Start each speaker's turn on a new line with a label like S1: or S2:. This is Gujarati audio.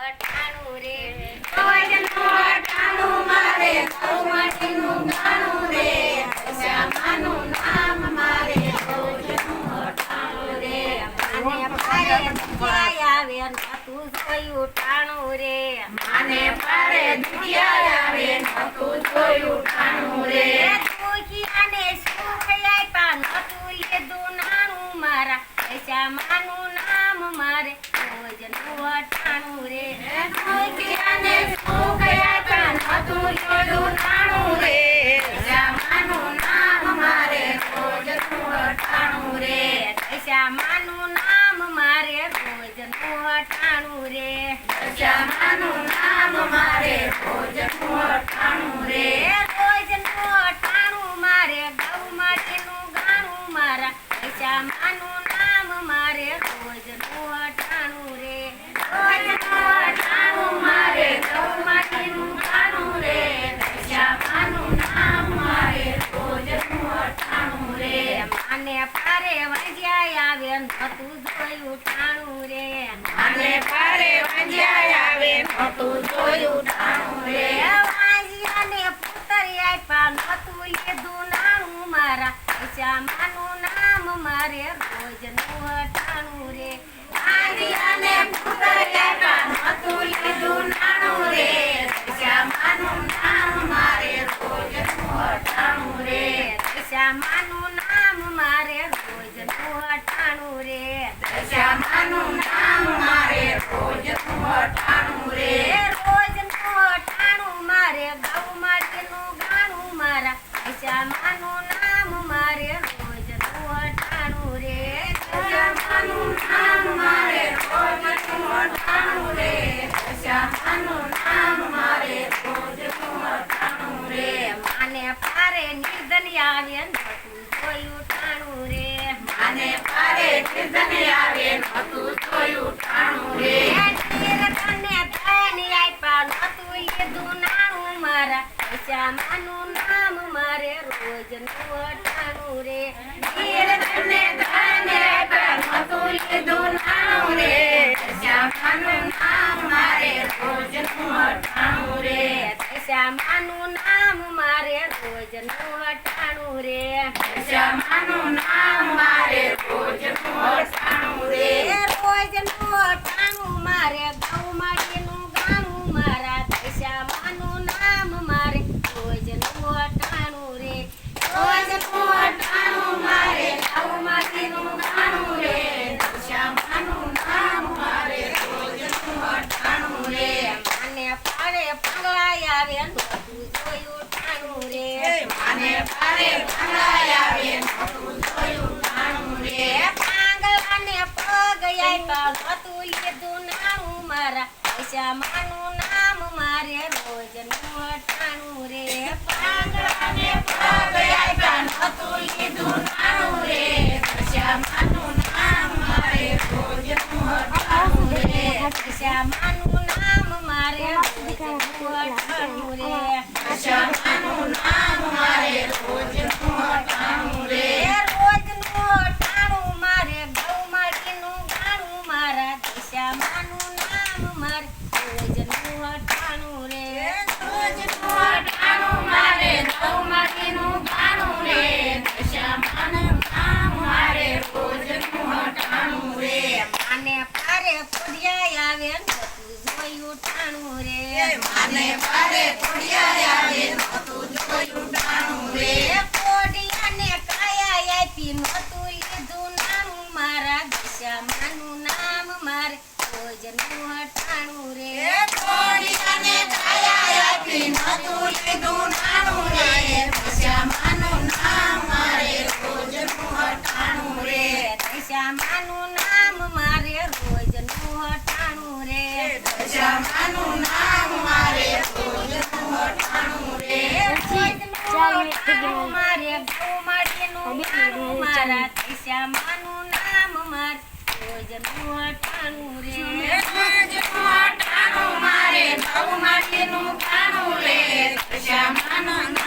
S1: અટાણું રે. અટાણું મારે ગૌમાટીનું ગાણું નામ મારે અટાણું રે. માને પારે દુખિયા આવે નતું જોયું રે. માને પારે આવે નતું જોયું ટાણું રે. દુખિયાને સુખ આપ્યા? નતું લીધું નાણું મારા. શ્યામાનું નામ મારે. શ્યામાનું નામ મારે શ્યામાનું નામ મારે રોજનું અટાણું રે મારે. શ્યામાનું નામ મારે રોજનું અટાણું જોયું રે. વાજ્યા વાજ્યાને પુત્ર આપ્યા નતું લીધું નાણું મારા શ્યામાનું નામ મારે રોજનું અટાણું રે. વાજ્યાને પુત્ર આપ્યા નતું લીધું નાણું રે. શ્યામાનું નામ મારે રોજનું અટાણું રે. શ્યામાનું નામ મારે રોજનું અટાણું રે. શ્યામાનું નામ મારે રોજનું અટાણું રે. રોજનું અટાણું મારે ગૌ માટેનું ગાણું મારા શ્યામાનું શ્યામાનું નામ મારે રોજનું અટાણું રે. માને પારે નિર્ધન આવે નતું જોયું ટાણું રે. માને પારે નિર્ધન આવે શ્યામાનું નામ, મારે રોજનું અટાણું રે. નિર્ધને ધન આપ્યા નતું લીધું નાણું રે શ્યામાનું નામ, મારે રોજનું અટાણું રે. શ્યામાનું નામ, મારે રોજનું અટાણું રે. શ્યામાનું નામ મારે રોજનું અટાણું રે રોજનું અટાણું મારે ગૌ માટેનું ગાણું મારા શ્યામાનું નામ મારે રોજનું અટાણું રે રોજનું અટાણું મારે ગૌ માટેનું ગાણું રે શ્યામાનું નામ મારે રોજનું અટાણું રે માને પાડે પગલાય આવે નતું જોયું ટાણું રે માને પગલાય આવે નતું જોયું ટાણું રે પાંગલાને પગ આપ્યા નતું લીધું નાણું મારા શ્યામાનું નામ મારે રોજનું અટાણું રે શ્યામાનું નામ મારે રોજનું અટાણું રે શ્યામાનું નામ મારે રોજનું અટાણું રે નામ મારે રોજનું અટાણું રે રોજનું અટાણું મારે માટીનું નામ મારે રોજનું અટાણું રે રોજનું અટાણું મારે ગૌ માટીનું રે શ્યામાનું નામ મારે રોજનું અટાણું રે માને પારે ખોડિયા આવે નતું જોયું ટાણું રે ખોડિયાને કાયા આપી નતું લીધું મારા દિશામાનું નામ મારે રોજનું અટાણું રે કોડિયાને દિશામાનું નામ મારે રે રોજનું મારે માટેનું ગાણું મારા દિશામાનું નામ મારે રોજનું અટાણું રે રોજનું અટાણું મારે ગાણું રે દિશામાનું